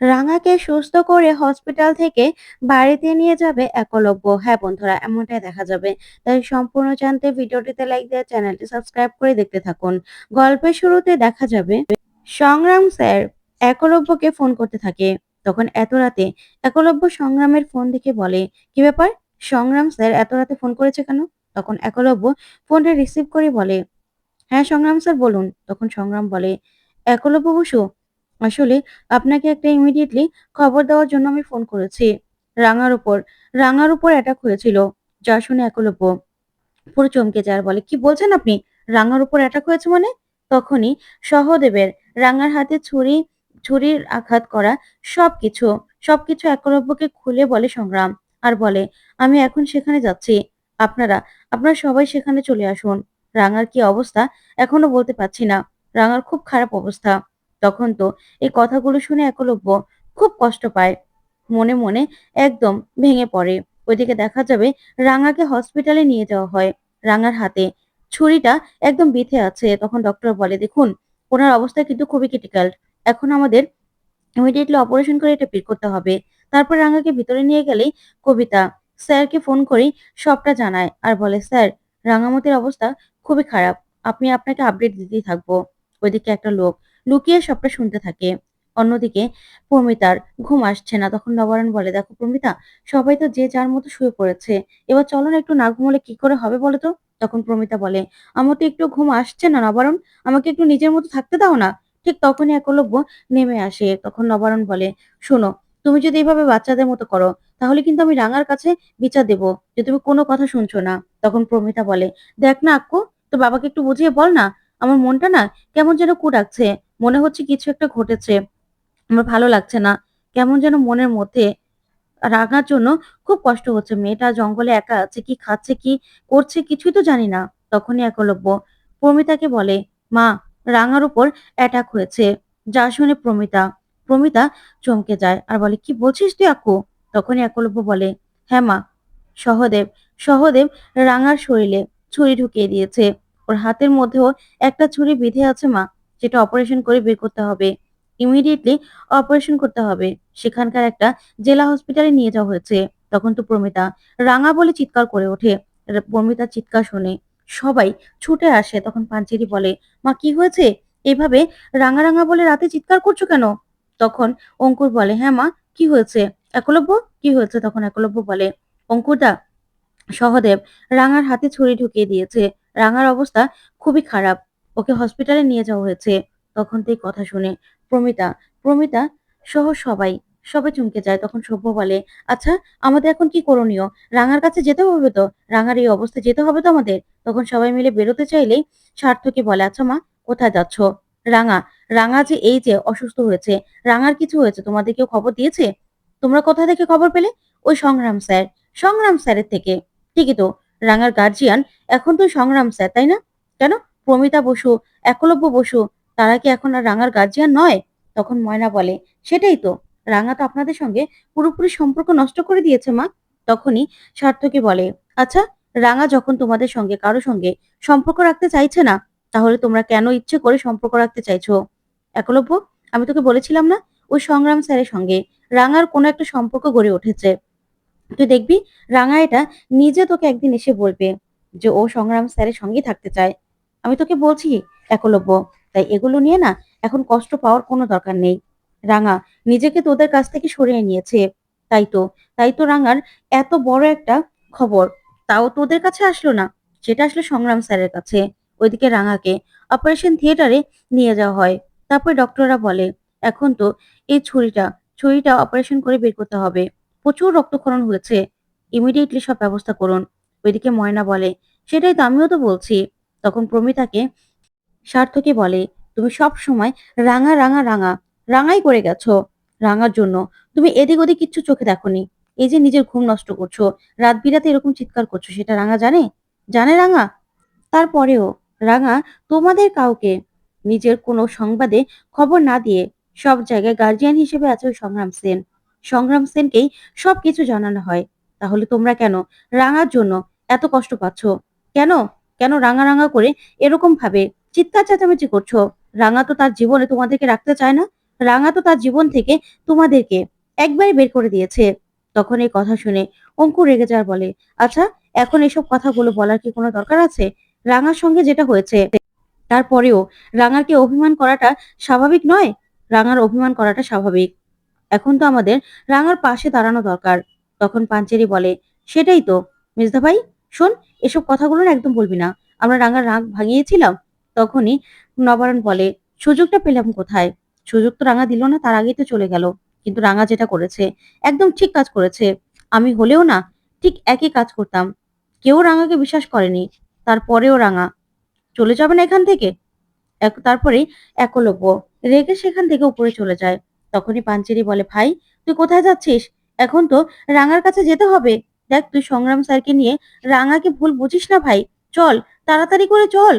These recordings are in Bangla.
রাঙাকে সুস্থ করে হসপিটাল থেকে বাড়িতে নিয়ে যাবে একলব্য। হ্যাঁ বন্ধুরা, এমনটাই দেখা যাবে। তাই সম্পূর্ণ জানতে ভিডিওটিতে লাইক দিয়ে চ্যানেলটি সাবস্ক্রাইব করে দেখতে থাকুন। গল্পের শুরুতে দেখা যাবে সংগ্রাম স্যার একলব্যকে ফোন করতে থাকে। তখন এত রাতে একলব্য সংগ্রামের ফোন দেখে বলে, "কি ব্যাপার? সংগ্রাম স্যার এত রাতে ফোন করেছে কেন?" তখন একলব্য ফোনটা রিসিভ করে বলে, "হ্যাঁ সংগ্রাম স্যার বলুন।" তখন সংগ্রাম বলে, "একলব্য বসু আসলে আপনাকে একটা ইমিডিয়েটলি খবর দেওয়ার জন্য আমি ফোন করেছি। রাঙার উপর রাঙার উপর অ্যাটাক হয়েছিল। যা শুনে একলব্য পুরো চমকে যায় আর বলে, "কি বলছেন আপনি? রাঙার উপর অ্যাটাক হয়েছে মানে?" তখনই সহদেবের রাঙার হাতে ছুরি ছুরির আঘাত করা সবকিছু, সবকিছু একলব্যকে খুলে বলে সংগ্রাম। আর বলে, "আমি এখন সেখানে যাচ্ছি। আপনারা, আপনারা সবাই সেখানে চলে আসুন। রাঙার কি অবস্থা এখনও বলতে পারছি না। রাঙার খুব খারাপ অবস্থা।" তখন তো এই কথাগুলো শুনে একলব্য খুব কষ্ট পায়। মনে, মনে একদম ভেঙে পড়ে। ওইদিকে দেখা যাবে রাঙাকে হসপিটালে নিয়ে যাওয়া হয়। রাঙার হাতে ছুরিটা একদম বিথে আছে। তখন ডক্টর বলে, "দেখুন, ওনার অবস্থা কিন্তু খুবই ক্রিটিক্যাল। এখন আমাদের ইমিডিয়েটলি অপারেশন করে এটা বের করতে হবে।" তারপর রাঙাকে ভিতরে নিয়ে গেলেই কবিতা স্যারকে ফোন করেই সবটা জানায় আর বলে, "স্যার, রাঙামতির অবস্থা খুবই খারাপ। আমি আপনাকে আপডেট দিতেই থাকব।" ওইদিকে একটা লোক লুকিয়ে সবটা শুনতে থাকে। অন্যদিকে প্রমিতার ঘুম আসছে না। তখন নবারুণ বলে, "দেখো প্রমিতা, সবাই তো যে যার মতো শুয়ে পড়েছে। এবার চলো না একটু না ঘুমোলে কি করে হবে বলো তো?" তখন প্রমিতা বলে, "আমার তো একটু ঘুম আসছে না নবারুণ। আমাকে একটু নিজের মতো থাকতে দাও না।" ঠিক তখনই একলব্য নেমে আসে। তখন নবারুণ বলে, "শোনো, তুমি যদি এভাবে বাচ্চাদের মতো করো, তাহলে কিন্তু আমি রাঙার কাছে বিচার দেব যে তুমি কোনো কথা শুনছো না।" তখন প্রমিতা বলে, "দেখ না আক্কু, তো বাবাকে একটু বুঝিয়ে বল না। আমার মনটা না কেমন যেন কু ডাকছে। মনে হচ্ছে কিছু একটা ঘটেছে। আমার ভালো লাগছে না। কেমন যেন মনের মধ্যে রাঙার জন্য খুব কষ্ট হচ্ছে। মেয়েটা জঙ্গলে একা আছে। কি খাচ্ছে, কি করছে কিছুই তো জানি না। তখনই একলব্য প্রমিতাকে বলে, "মা, রাঙার উপর অ্যাটাক হয়েছে।" যা শুনে প্রমিতা প্রমিতা চমকে যায় আর বলে, "কি বলছিস তুই আক্কু?" তখনই একলব্য বলে, "হ্যাঁ মা, সহদেব সহদেব রাঙার শরীরে ছুরি ঢুকিয়ে দিয়েছে। ওর হাতের মধ্যেও একটা ছুরি বিঁধে আছে মা। যেটা অপারেশন করে বের করতে হবে। ইমিডিয়েটলি অপারেশন করতে হবে। সেখানকার একটা জেলা হসপিটালে নিয়ে যাওয়া হয়েছে। তখন তো প্রমিতা রাঙা বলে চিৎকার করে ওঠে। প্রমিতা চিৎকার শুনে সবাই ছুটে আসে। তখন পাঞ্চেরি বলে, "মা কি হয়েছে? এভাবে রাঙা, রাঙা বলে রাতে চিৎকার করছ কেন?" তখন অঙ্কুর বলে, "হ্যাঁ মা, কি হয়েছে?" "একলব্য, কি হয়েছে?" তখন একলব্য বলে, "অঙ্কুরদা, সহদেব রাঙার হাতে ছুরি ঢুকিয়ে দিয়েছে। রাঙার অবস্থা খুবই খারাপ। ওকে হসপিটালে নিয়ে যাওয়া হয়েছে।" তখন তো কথা শুনে প্রমিতা প্রমিতা সহ সবাই সবাই চমকে যায়। তখন সভ্য বলে, "আচ্ছা, আমাদের এখন কি করণীয়? রাঙার কাছে যেতে হবে তো? রাঙার এই অবস্থায় যেতে হবে তো আমাদের?" তখন সবাই মিলে বেরোতে চাইলেই সার্থকী বলে, "আচ্ছা মা, কোথায় যাচ্ছ?" "রাঙা, রাঙা যে এই যে অসুস্থ হয়েছে, রাঙার কিছু হয়েছে তোমাদের কেউ খবর দিয়েছে? তোমরা কোথা থেকে খবর পেলে?" "ওই সংগ্রাম স্যার, সংগ্রাম স্যারের থেকে।" "ঠিকই তো, রাঙার গার্জিয়ান এখন তো সংগ্রাম স্যার, তাই না?" "কেন? প্রমিতা বসু, একলব্য বসু তারা কি এখন আর রাঙার গার্জিয়ান নয়?" তখন ময়না বলে, "সেটাই তো। রাঙা তো আপনাদের সঙ্গে পুরোপুরি সম্পর্ক নষ্ট করে দিয়েছে মা।" তখনই সার্থকী বলে, "আচ্ছা, রাঙা যখন তোমাদের সঙ্গে কারও সঙ্গে সম্পর্ক রাখতে চাইছে না, তাহলে তোমরা কেন ইচ্ছে করে সম্পর্ক রাখতে চাইছো?" "একলব্য, আমি তোকে বলেছিলাম না, ওই সংগ্রাম স্যারের সঙ্গে রাঙার কোনো একটা সম্পর্ক গড়ে উঠেছে। তুই দেখবি রাঙা এটা নিজে তোকে একদিন এসে বলবে যে ও সংগ্রাম স্যারের সঙ্গেই থাকতে চায়। আমি তোকে বলছি একলব্য, তাই এগুলো নিয়ে না এখন কষ্ট পাওয়ার কোনো দরকার নেই। রাঙা নিজেকে তোদের কাছ থেকে সরিয়ে নিয়েছে। তাই তো, তাই তো রাঙার এত বড় একটা খবর তাও তোদের কাছে আসলো না। সেটা আসলো সংগ্রাম স্যারের কাছে। ওইদিকে রাঙাকে অপারেশন থিয়েটারে নিয়ে যাওয়া হয়। তারপরে ডক্টররা বলে, "এখন তো এই ছুরিটা, ছুরিটা অপারেশন করে বের করতে হবে। প্রচুর রক্তক্ষরণ হয়েছে। ইমিডিয়েটলি সব ব্যবস্থা করুন।" ওইদিকে ময়না বলে, "সেটাই তো আমিও তো বলছি।" তখন প্রমিতাকে সার্থকী বলে, "তুমি সব সময় রাঙা, রাঙা, রাঙা, রাঙাই করে গেছো। রাঙার জন্য তুমি এদিক ওদিক কিচ্ছু চোখে দেখোনি। এই যে নিজের ঘুম নষ্ট করছ, রাত বিরাতে এরকম চিৎকার করছ, সেটা রাঙা জানে? জানে রাঙা? তারপরেও রাঙা তোমাদের কাউকে নিজের কোনো সংবাদে খবর না দিয়ে সব জায়গায় গার্জিয়ান হিসেবে আছে ওই সংগ্রাম সেন। সংগ্রাম সেনকেই সবকিছু জানানো হয়। তাহলে তোমরা কেন রাঙার জন্য এত কষ্ট পাচ্ছ? কেন? কেন রাঙা, রাঙা করে এরকম ভাবে? চিৎকার চেঁচামেচি করছ? রাঙা তো তার জীবনে তোমাদেরকে রাখতে চায় না। রাঙা তো তার জীবন থেকে তোমাদেরকে একবারই বের করে দিয়েছে। তখন এই কথা শুনে অঙ্কুর রেগে যাওয়ার বলে আচ্ছা এখন এসব কথাগুলো বলার কি কোনো দরকার আছে? রাঙার সঙ্গে যেটা হয়েছে তারপরেও রাঙারকে অভিমান করাটা স্বাভাবিক নয়? রাঙার অভিমান করাটা স্বাভাবিক। এখন তো আমাদের রাঙার পাশে দাঁড়ানো দরকার। তখন পাঞ্চেরি বলে সেটাই তো মির্জা ভাই শোন, এসব কথাগুলো না একদম বলবি না। আমরা রাঙার রাগ ভাঙিয়েছিলাম, তখনই নবারণ বলে, সুযোগটা পেলাম কোথায়? সুযোগ তো রাঙা দিল না, তার আগেই তো চলে গেল। কিন্তু রাঙা যেটা করেছে, একদম ঠিক কাজ করেছে। আমি হলেও না, ঠিক একই কাজ করতাম। কেউ রাঙাকে বিশ্বাস করেনি, তারপরেও রাঙা। চলে যাবে না এখান থেকে? তারপরে একলব্য রেগে সেখান থেকে উপরে চলে যায়। তখনই পাঞ্চেরি বলে, ভাই, তুই কোথায় যাচ্ছিস? এখন তো রাঙার কাছে যেতে হবে। দেখ তুই সংগ্রাম স্যারকে নিয়ে রাঙাকে ভুল বুঝিস না ভাই। চল, তাড়াতাড়ি করে চল।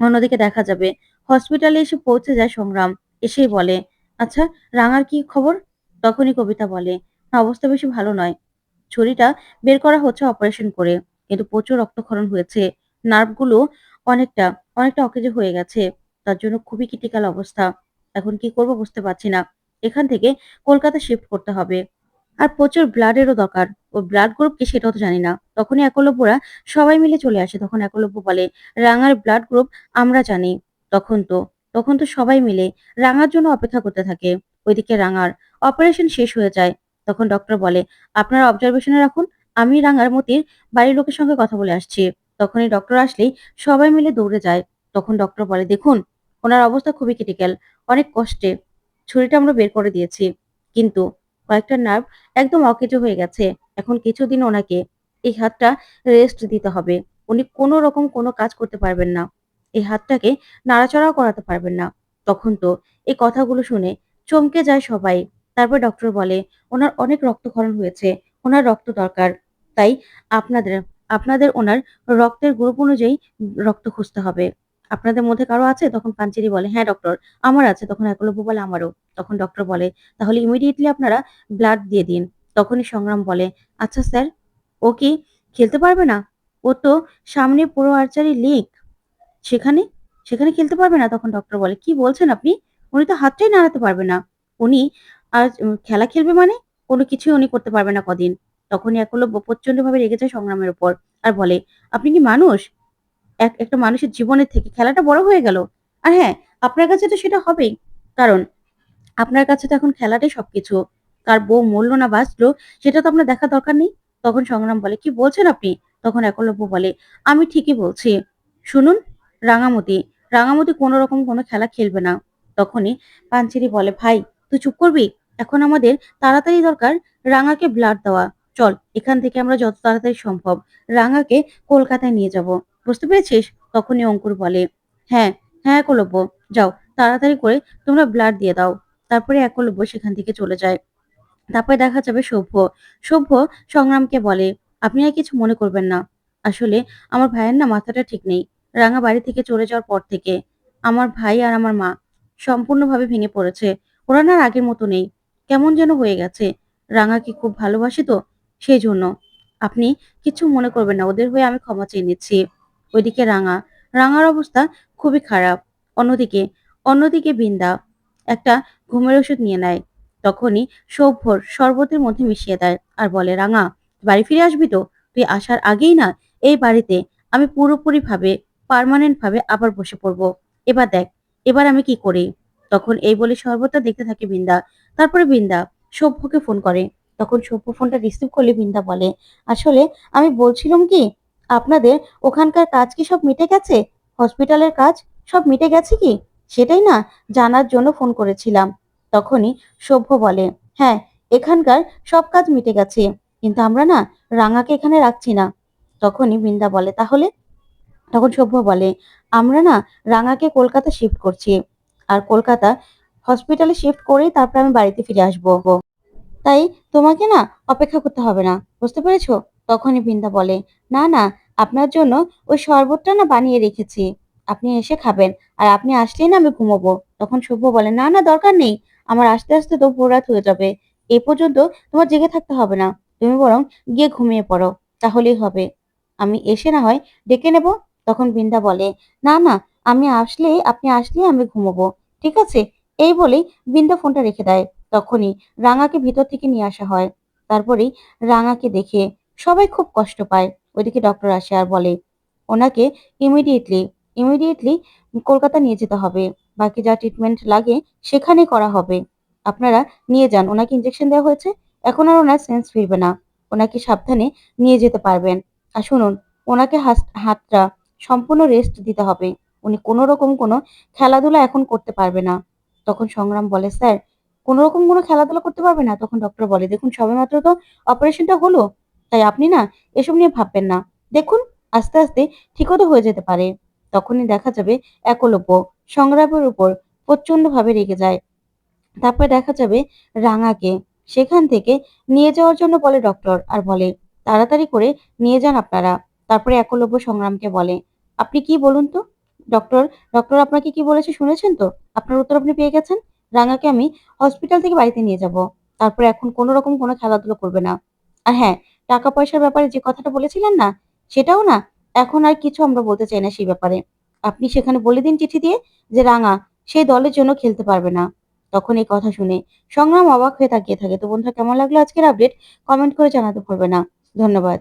অন্যদিকে দেখা যাবে। হসপিটালে এসে পৌঁছে যায় সংগ্রাম। এসেই বলে আচ্ছা রাঙার কি খবর? তখনই কবিতা বলে অবস্থা বেশি ভালো নয়। ছুরিটা বের করা হচ্ছে অপারেশন করে, কিন্তু প্রচুর রক্তক্ষরণ হয়েছে। নার্ভগুলো অনেকটা অনেকটা অকেজে হয়ে গেছে। তার জন্য খুবই ক্রিটিক্যাল অবস্থা। এখন কি করব বুঝতে পারছি না। এখান থেকে কলকাতা শিফট করতে হবে। আর প্রচুর ব্লাডেরও দরকার। ও ব্লাড গ্রুপ কি সেটাও তো জানি না। তখনই একলব্যরা সবাই মিলে চলে আসে, তখন একলব্য বলে, রাঙার ব্লাড গ্রুপ আমরা জানি। তখন তো তখন তো সবাই মিলে রাঙার জন্য অপেক্ষা করতে থাকে। ওইদিকে রাঙার অপারেশন শেষ হয়ে যায়। তখন ডক্টর বলে, আপনার অবজারভেশনে রাখুন, আমি রাঙার মতির বাড়ির লোকের সঙ্গে কথা বলে আসছি। তখনই ডক্টর আসলেই সবাই মিলে দৌড়ে যায়। তখন ডক্টর বলে, দেখুন, ওনার অবস্থা খুবই ক্রিটিক্যাল অনেক কষ্টে, ছুরিটা আমরা বের করে দিয়েছি। কিন্তু কয়েকটা নার্ভ একদম অকেজো হয়ে গেছে। এখন কিছুদিন ওনাকে এই হাতটা রেস্ট দিতে হবে। উনি কোনো রকম কোনো কাজ করতে পারবেন না। এই হাতটাকে নাড়াচাড়াও করাতে পারবেন না। তখন তো এই কথাগুলো শুনে চমকে যায় সবাই। তারপর ডক্টর বলে, ওনার অনেক রক্তক্ষরণ হয়েছে। ওনার রক্ত দরকার। তাই আপনাদের আপনাদের ওনার রক্তের গ্রুপ অনুযায়ী রক্ত খুঁজতে হবে। আপনাদের মধ্যে কারও আছে? তখন পাঞ্চেরি বলে হ্যাঁ ডক্টর আমার আছে। তখন একলব্য বলে, আমারও। তখন ডক্টর বলে, তাহলে ইমিডিয়েটলি আপনারা ব্লাড দিয়ে দিন। তখনই সংগ্রাম বলে আচ্ছা স্যার ও কি খেলতে পারবে না? ও তো সামনে পুরো আর্চারি লিগ সেখানে? সেখানে খেলতে পারবে না? তখন ডক্টর বলে, কি বলছেন আপনি? উনি তো হাতটাই নাড়াতে পারবে না। উনি আর খেলা খেলবে মানে? কোনো কিছুই উনি করতে পারবে না কদিন। তখনই একলব্য প্রচণ্ড ভাবে রেগে যায় সংগ্রামের উপর আর বলে, আপনি কি মানুষ? এক, একটা মানুষের জীবনের থেকে খেলাটা বড় হয়ে গেল। আর হ্যাঁ আপনার কাছে তো সেটা হবেই। কারণ আপনার কাছে তো এখন খেলাটাই সবকিছু। কার বউ মরলো না, বাঁচলো, সেটা তো আপনার দেখা দরকার নেই। তখন সংগ্রাম বলে, কি বলছেন আপনি? তখন একলব্য বলে, আমি ঠিকই বলছি। শুনুন, রাঙামতি রাঙামতি কোনো রকম কোনো খেলা খেলবে না। তখনই পাঞ্চেরি বলে, ভাই, তুই চুপ করবি? এখন আমাদের তাড়াতাড়ি দরকার রাঙাকে ব্লাড দেওয়া। চল, এখান থেকে আমরা যত তাড়াতাড়ি সম্ভব রাঙাকে কলকাতায় নিয়ে যাব। বুঝতে পেরেছিস? তখনই অঙ্কুর বলে হ্যাঁ হ্যাঁ একলব্য, যাও, তাড়াতাড়ি করে তোমরা ব্লাড দিয়ে দাও। তারপরে একলব্য সেখান থেকে চলে যায়। তারপরে দেখা যাবে সভ্য। সভ্য সংগ্রামকে বলে, আপনি আর কিছু মনে করবেন না। আসলে আমার ভাইয়ের না মাথাটা ঠিক নেই। রাঙা বাড়ি থেকে চলে যাওয়ার পর থেকে আমার ভাই আর আমার মা সম্পূর্ণভাবে ভেঙে পড়েছে। ওরা না আগের মতো নেই। কেমন যেন হয়ে গেছে। রাঙাকে খুব ভালোবাসি তো, সেই জন্য। আপনি কিছু মনে করবেন না। ওদের হয়ে আমি ক্ষমা চেয়ে নিচ্ছি। ওইদিকে রাঙা, রাঙার অবস্থা খুবই খারাপ। অন্যদিকে অন্যদিকে বিন্দা একটা ঘুমের ওষুধ নিয়ে নেয়। তখনই সভ্যর শরবতের মধ্যে মিশিয়ে দেয় আর বলে, রাঙা, বাড়ি ফিরে আসবি তো? তুই আসার আগেই না, এই বাড়িতে আমি পুরোপুরি ভাবে পার্মানেন্ট ভাবে আবার বসে পড়ব। এবার দেখ, এবার আমি কি করি? তখন এই বলে শরবতটা দেখতে থাকে বিন্দা। তারপরে বিন্দা সভ্যকে ফোন করে। তখন সভ্য ফোনটা রিসিভ করলে বিন্দা বলে, আসলে আমি বলছিলাম কি আপনাদের ওখানকার কাজ কি সব মিটে গেছে? হসপিটালের কাজ সব মিটে গেছে কি? সেটাই না জানার জন্য ফোন করেছিলাম। তখনই সভ্য বলে হ্যাঁ এখানকার সব কাজ মিটে গেছে, কিন্তু আমরা না রাঙাকে এখানে রাখছি না। তখনই বৃন্দা বলে, তাহলে? তখন সভ্য বলে, আমরা না রাঙাকে কলকাতা শিফট করছি, আর কলকাতা হসপিটালে শিফট করেই তারপর আমি বাড়িতে ফিরে আসব। তাই তোমাকে না অপেক্ষা করতে হবে না, বুঝতে পেরেছ? তখনই বৃন্দা বলে, না না, আপনার জন্য ওই শরবতটা না বানিয়ে রেখেছি। আপনি এসে খাবেন, আর আপনি আসলেই না আমি ঘুমোবো। তখন শুভ বলে, না না, দরকার নেই। আমার আসতে আসতে তো রাত হয়ে যাবে। এ পর্যন্ত তোমার জেগে থাকতে হবে না। তুমি বরং গিয়ে ঘুমিয়ে পড়ো। তাহলেই হবে। আমি এসে না হয় ডেকে নেব? তখন বৃন্দা বলে, না না, আমি আসলে আপনি আসলে আমি ঘুমোবো। ঠিক আছে? এই বলেই বৃন্দা ফোনটা রেখে দেয়। তখনই রাঙাকে ভিতর থেকে নিয়ে আসা হয়। তারপরেই রাঙাকে দেখে সবাই খুব কষ্ট পায়। ওইদিকে ডক্টর আসে আর বলে, ওনাকে ইমিডিয়েটলি ইমিডিয়েটলি কলকাতা নিয়ে যেতে হবে। বাকি যা ট্রিটমেন্ট লাগে সেখানে করা হবে। আপনারা নিয়ে যান। ওনাকে ইঞ্জেকশন দেওয়া হয়েছে। এখন আর ওনার সেন্স ফিরবে না। ওনাকে সাবধানে নিয়ে যেতে পারবেন। আর শুনুন, ওনাকে হাতটা সম্পূর্ণ রেস্ট দিতে হবে। উনি কোনো রকম কোনো খেলাধুলা এখন করতে পারবে না। তখন সংগ্রাম বলে, স্যার, কোনো রকম কোনো খেলাধুলা করতে পারবে না? তখন ডক্টর বলে, দেখুন, সবেমাত্র তো অপারেশনটা হলো। তাই আপনি না এসব নিয়ে ভাববেন না। দেখুন, আস্তে আস্তে ঠিকও তো হয়ে যেতে পারে। তখনই দেখা যাবে একলব্য সংগ্রামের উপর প্রচন্ডভাবে রেগে যায়। তারপরে দেখা যাবে রাঙাকে সেখান থেকে নিয়ে যাওয়ার জন্য বলে ডক্টর আর বলে, তাড়াতাড়ি করে নিয়ে যান আপনারা। তারপরে একলব্য সংগ্রামকে বলে, আপনি কি বলুন তো? ডক্টর ডক্টর আপনাকে কি বলেছে শুনেছেন তো? আপনার উত্তর আপনি পেয়ে গেছেন? রাঙাকে আমি হসপিটাল থেকে বাড়িতে নিয়ে যাব। তারপরে এখন কোনো রকম কোনো খেলাধুলো করবে না। আর হ্যাঁ টাকা পয়সার ব্যাপারে যে কথাটা বলেছিলেন না, সেটাও না। এখন আর কিছু আমরা বলতে চাই না সেই ব্যাপারে। আপনি সেখানে বলে দিন চিঠি দিয়ে যে, রাঙা, সেই দলের জন্য খেলতে পারবে না। তখন এই কথা শুনে সংগ্রাম অবাক হয়ে তাকিয়ে থাকে। তো বন্ধুরা, কেমন লাগল আজকের আপডেট কমেন্ট করে জানাতে ভুলবে না। ধন্যবাদ।